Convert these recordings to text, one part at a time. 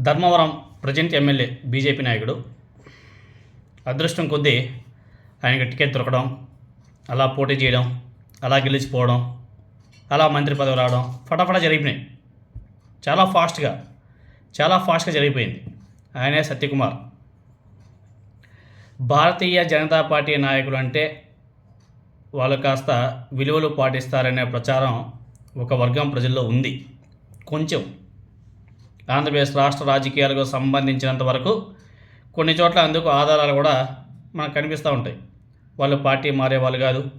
Dharmavaram present MLA BJP నాయకుడు. అదృష్టం కొద్దీ ఆయనకి టికెట్ దొరకడం అలా పోటీ చేయడం అలా గెలిచిపోవడం అలా మంత్రి పదవి రావడం ఫటాఫటా జరిగిపోయినాయి. చాలా ఫాస్ట్గా చాలా ఫాస్ట్గా జరిగిపోయింది. ఆయనే సత్యకుమార్. భారతీయ జనతా పార్టీ నాయకులు అంటే వాళ్ళు కాస్త విలువలు పాటిస్తారనే ప్రచారం ఒక వర్గం ప్రజల్లో ఉంది. కొంచెం ఆంధ్రప్రదేశ్ రాష్ట్ర రాజకీయాలకు సంబంధించినంత వరకు కొన్ని చోట్ల అందుకు ఆధారాలు కూడా మనకు కనిపిస్తూ ఉంటాయి. వాళ్ళు పార్టీ మారేవాళ్ళు కాదు.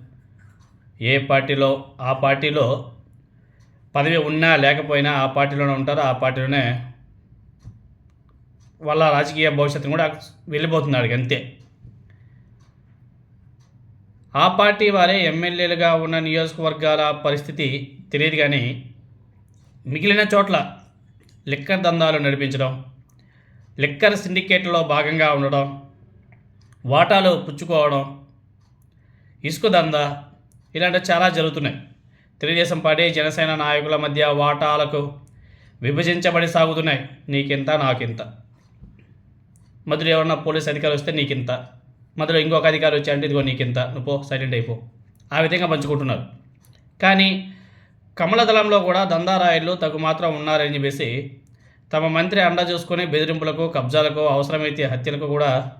ఏ పార్టీలో ఆ పార్టీలో పదవి ఉన్నా లేకపోయినా ఆ పార్టీలోనే ఉంటారు. ఆ పార్టీలోనే వాళ్ళ రాజకీయ భవిష్యత్తును కూడా వెళ్ళిపోతున్నాడు అంతే. ఆ పార్టీ వారే ఎమ్మెల్యేలుగా ఉన్న నియోజకవర్గాల పరిస్థితి తెలియదు కానీ మిగిలిన చోట్ల లిక్కర్ దందాలు నడిపించడం లిక్కర్ సిండికేట్లో భాగంగా ఉండడం వాటాలు పుచ్చుకోవడం ఇసుక దందా ఇలాంటివి చాలా జరుగుతున్నాయి. తెలుగుదేశం పార్టీ జనసేన నాయకుల మధ్య వాటాలకు విభజించబడి సాగుతున్నాయి. నీకింత నాకింత. మధ్యలో ఎవరన్నా పోలీస్ అధికారి వస్తే నీకింత. మధ్యలో ఇంకొక అధికారి వచ్చి అంటే ఇదిగో నీకింత నువ్వు పో సైలెంట్ అయిపో. ఆ విధంగా పంచుకుంటున్నారు. కానీ కమలదళంలో కూడా దందారాయుళ్ళు తగు మాత్రం ఉన్నారని చెప్పేసి తమ మంత్రి అండా చూసుకొని బెదిరింపులకు కబ్జాలకు అవసరమైతే హత్యలకు కూడా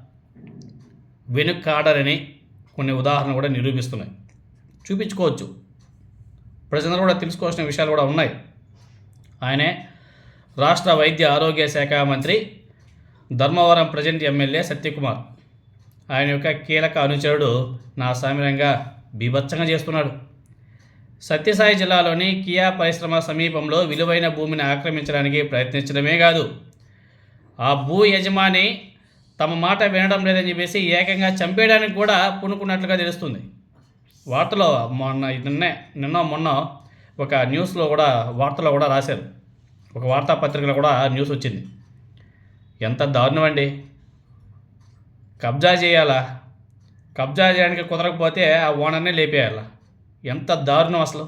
వెనుకాడరని కొన్ని ఉదాహరణలు కూడా నిరూపిస్తున్నాయి. చూపించుకోవచ్చు. ప్రజలందరూ కూడా తెలుసుకోవాల్సిన విషయాలు కూడా ఉన్నాయి. ఆయనే రాష్ట్ర వైద్య ఆరోగ్య శాఖ మంత్రి ధర్మవరం ప్రజెంట్ ఎమ్మెల్యే సత్యకుమార్. ఆయన యొక్క కీలక అనుచరుడు నా సామ్యంగా బీభత్సంగా చేస్తున్నాడు. సత్యసాయి జిల్లాలోని కియా పరిశ్రమ సమీపంలో విలువైన భూమిని ఆక్రమించడానికి ప్రయత్నించడమే కాదు. ఆ భూ యజమాని తమ మాట వినడం లేదని చెప్పేసి ఏకంగా చంపేయడానికి కూడా పూనుకున్నట్లుగా తెలుస్తుంది. వార్తలో మొన్న నిన్నే నిన్న మొన్న ఒక న్యూస్లో కూడా వార్తలో కూడా రాశారు. ఒక వార్తాపత్రికలో కూడా న్యూస్ వచ్చింది. ఎంత దారుణం అండి. కబ్జా చేయాలా? కబ్జా చేయడానికి కుదరకపోతే ఆ ఓనర్నే లేపేయాలా? ఎంత దారుణం అసలు.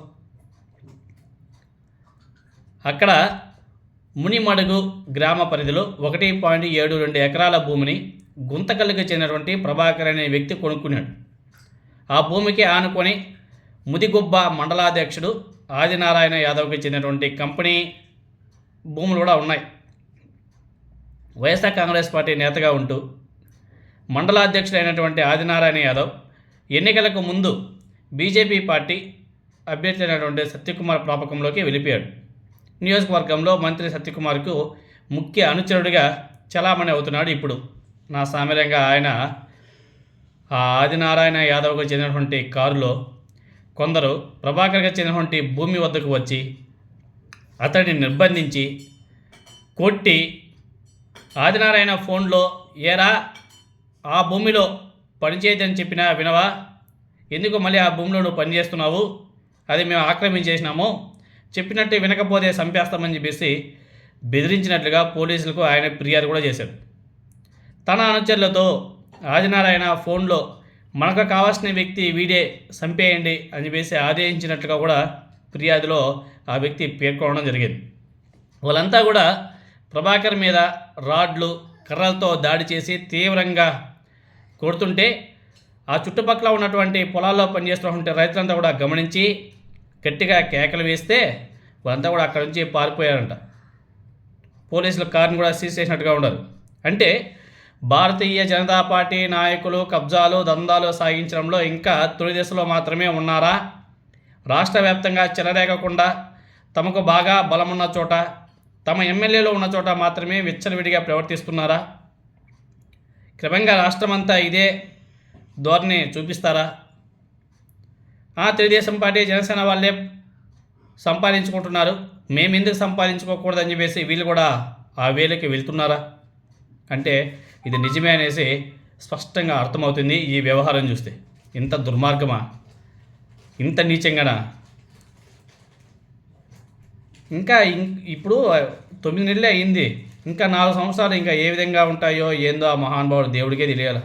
అక్కడ మునిమడుగు గ్రామ పరిధిలో ఒకటి పాయింట్ ఏడు రెండు ఎకరాల భూమిని గుంతకల్లికి చెందినటువంటి ప్రభాకర్ అనే వ్యక్తి కొనుక్కున్నాడు. ఆ భూమికి ఆనుకొని ముదిగుబ్బ మండలాధ్యక్షుడు ఆదినారాయణ యాదవ్కి చెందినటువంటి కంపెనీ భూములు కూడా ఉన్నాయి. వైఎస్ఆర్ కాంగ్రెస్ పార్టీ నేతగా ఉంటూ మండలాధ్యక్షుడైనటువంటి ఆదినారాయణ యాదవ్ ఎన్నికలకు ముందు బీజేపీ పార్టీ అభ్యర్థి అయినటువంటి సత్యకుమార్ ప్రాపకంలోకి వెళ్ళిపోయాడు. నియోజకవర్గంలో మంత్రి సత్యకుమార్కు ముఖ్య అనుచరుడిగా చలామణి అవుతున్నాడు ఇప్పుడు. నా సామాన్యంగా ఆయన ఆ ఆదినారాయణ యాదవ్కు చెందినటువంటి కారులో కొందరు ప్రభాకర్కి చెందినటువంటి భూమి వద్దకు వచ్చి అతడిని నిర్బంధించి కొట్టి ఆదినారాయణ ఫోన్లో ఏరా ఆ భూమిలో పనిచేయదని చెప్పినా వినవా? ఎందుకు మళ్ళీ ఆ భూమిలో నువ్వు పనిచేస్తున్నావు అది మేము ఆక్రమించేసినాము. చెప్పినట్టు వినకపోతే చంపేస్తామని చెప్పేసి బెదిరించినట్లుగా పోలీసులకు ఆయన ఫిర్యాదు కూడా చేశారు తన అనుచరులతో ఆదినారాయణ ఫోన్లో మనకు కావాల్సిన వ్యక్తి వీడే చంపేయండి అని చెప్పేసి ఆదేశించినట్లుగా కూడా ఫిర్యాదులో ఆ వ్యక్తి పేర్కొనడం జరిగింది. వాళ్ళంతా కూడా ప్రభాకర్ మీద రాడ్లు కర్రలతో దాడి చేసి తీవ్రంగా కొడుతుంటే ఆ చుట్టుపక్కల ఉన్నటువంటి పొలాల్లో పనిచేస్తున్నటువంటి రైతులంతా కూడా గమనించి గట్టిగా కేకలు వేస్తే వాళ్ళంతా కూడా అక్కడి నుంచి పారిపోయారంట. పోలీసులు కారుని కూడా సీజ్ చేసినట్టుగా ఉన్నారు. అంటే భారతీయ జనతా పార్టీ నాయకులు కబ్జాలు దందాలు సాగించడంలో ఇంకా తొలి దశలో మాత్రమే ఉన్నారా? రాష్ట్ర వ్యాప్తంగా చెలరేగకుండా తమకు బాగా బలమున్న చోట తమ ఎమ్మెల్యేలు ఉన్న చోట మాత్రమే విచ్చలవిడిగా ప్రవర్తిస్తున్నారా? క్రమంగా రాష్ట్రమంతా ఇదే ధోరణి చూపిస్తారా? ఆ తెలుగుదేశం పార్టీ జనసేన వాళ్ళే సంపాదించుకుంటున్నారు. మేము ఎందుకు సంపాదించుకోకూడదని చెప్పేసి వీళ్ళు కూడా ఆ వేలకి వెళ్తున్నారా? అంటే ఇది నిజమే అనేసి స్పష్టంగా అర్థమవుతుంది ఈ వ్యవహారం చూస్తే. ఇంత దుర్మార్గమా? ఇంత నీచంగానా? ఇంకా ఇం- ఇప్పుడు తొమ్మిది నెలలే అయింది. ఇంకా నాలుగు సంవత్సరాలు ఇంకా ఏ విధంగా ఉంటాయో ఏందో ఆ మహానుభావుడు దేవుడికే తెలియాలి.